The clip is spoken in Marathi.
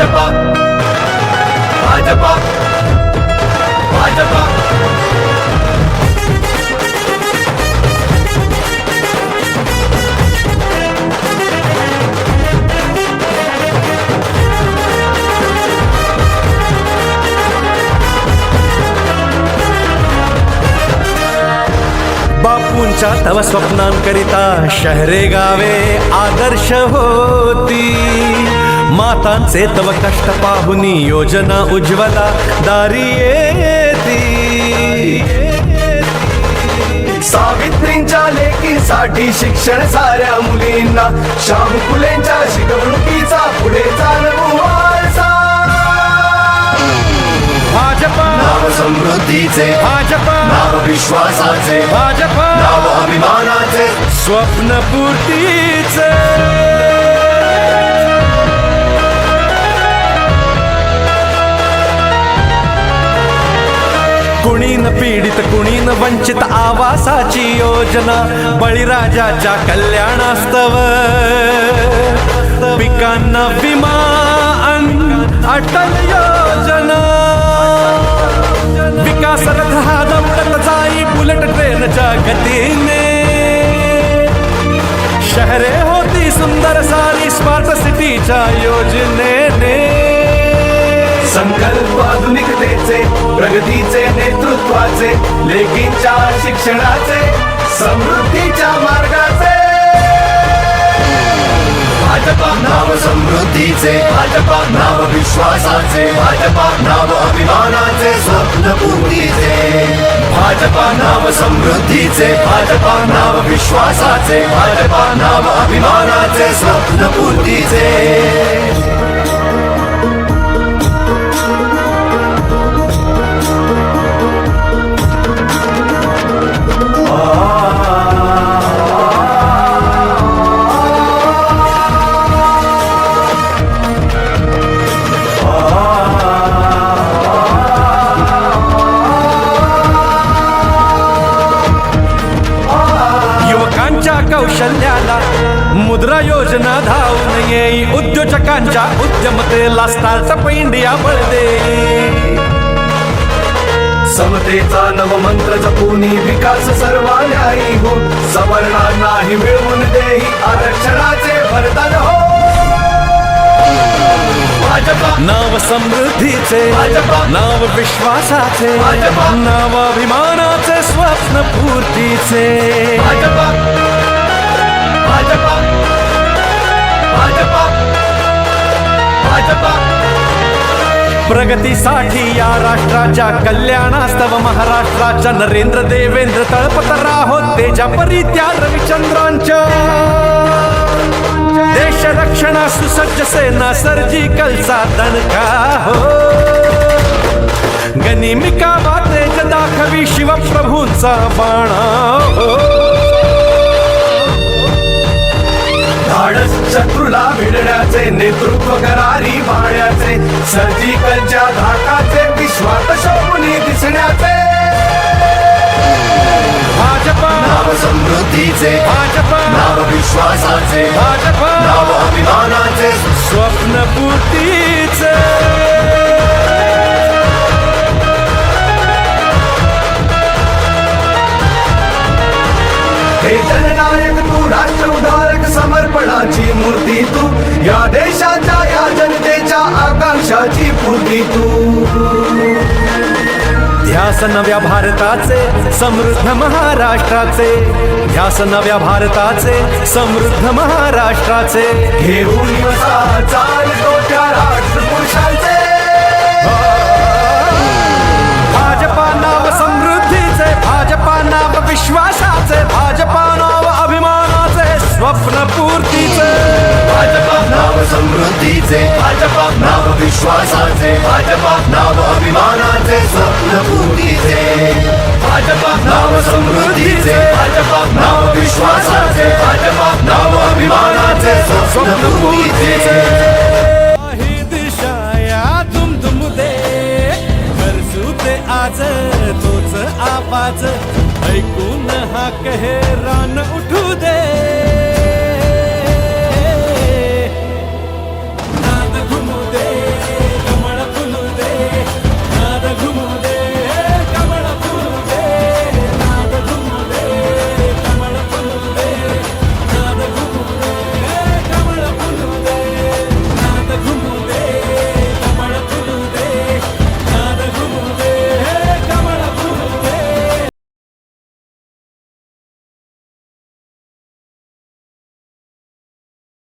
भाजपा। भाजपा। भाजपा। बापूंच्या तव स्वप्नांकरिता शहरे गावे आदर्श होती. मातांचे तव कष्ट पाहुनी योजना उज्ज्वला. दारी येती. सावित्रींच्या लेकीसाठी शिक्षण साऱ्या मुलींना. शाहू फुलेंच्या शिकवणुकीचा पुढे चालवू वारसा. भाजपा. नाव समृद्धीचे. भाजपा. नाव विश्वासाचे. भाजपा. नाव अभिमानाचे. स्वप्न कुणीन पीडित कुणीन वंचित आवासाची योजना बळीराजाच्या कल्याणास्तव. पिकांना विमा अटल योजना. विकास रथ हा दौडत जाई बुलेट ट्रेनच्या गतीने. शहरे होती सुंदर सारी स्मार्ट सिटीच्या योजनेने. संकल्प आधुनिकतेचे प्रगतीचे नेतृत्वाचे लेकींच्या शिक्षणाचे समृद्धीच्या मार्गाचे. भाजपा नाव समृद्धीचे भाजपा नाव विश्वासाचे भाजपा नाव अभिमानाचे स्वप्न पूर्तीचे. भाजपा नाव समृद्धीचे भाजपा नाव विश्वासाचे भाजपा नाव अभिमानाचे स्वप्न योजना धावून येई उद्योजकांच्या उद्यमतेला स्टार्टअप इंडिया बळदे. समतेचा नवमंत्र जपूनी विकास सर्वान्यायी हो. सवर्णांनाही मिळवून देही आरक्षणाचे वरदान हो. नाव समृद्धीचे. नाव विश्वासाचे. नाव अभिमानाचे स्वप्न पूर्तीचे. प्रगतीसाठी या राष्ट्राच्या कल्याणास्तव महाराष्ट्राच्या नरेंद्र देवेंद्र तळपत राहोत तेजा परित्या रविचंद्रांच्या. देश रक्षणा सुसज्ज सेना सर्जिकलचा दणका हो. गनिमिका तेज दाखवी शिवप्रभूंचा बाणा हो. धाडस शत्रूला भिडण्याचे नेतृत्व करारी बाण्याचे सर्जिकलच्या धाकाचे विश्वात शोभून दिसण्याचे. भाजपा. नाव समृद्धीचे भाजपा. नाव विश्वासाचे भाजपा. नाव अभिमानाचे. स्वप्न देशाच्या या जनतेच्या आकांक्षाची पूर्ती तू. ध्यास नव्या भारताचे समृद्ध महाराष्ट्राचे. ध्यास नव्या भारताचे समृद्ध महाराष्ट्राचे. घेऊन वसा चाल त्या राष्ट्रपुरुषांचे. भाजपा नाव समृद्धीचे भाजपा नाव विश्वासाचे भाजपा समृद्धीचे भाजपा नाव विश्वासाचे भाजपा नाव अभिमानाचे स्वप्न पूर्तीचे भाजपा नाव समृद्धीचे भाजपा नाव विश्वासाचे भाजपा नाव अभिमानाचे स्वप्न पूर्तीचे दे आज तोच आवाज. ऐकून हा कहे रान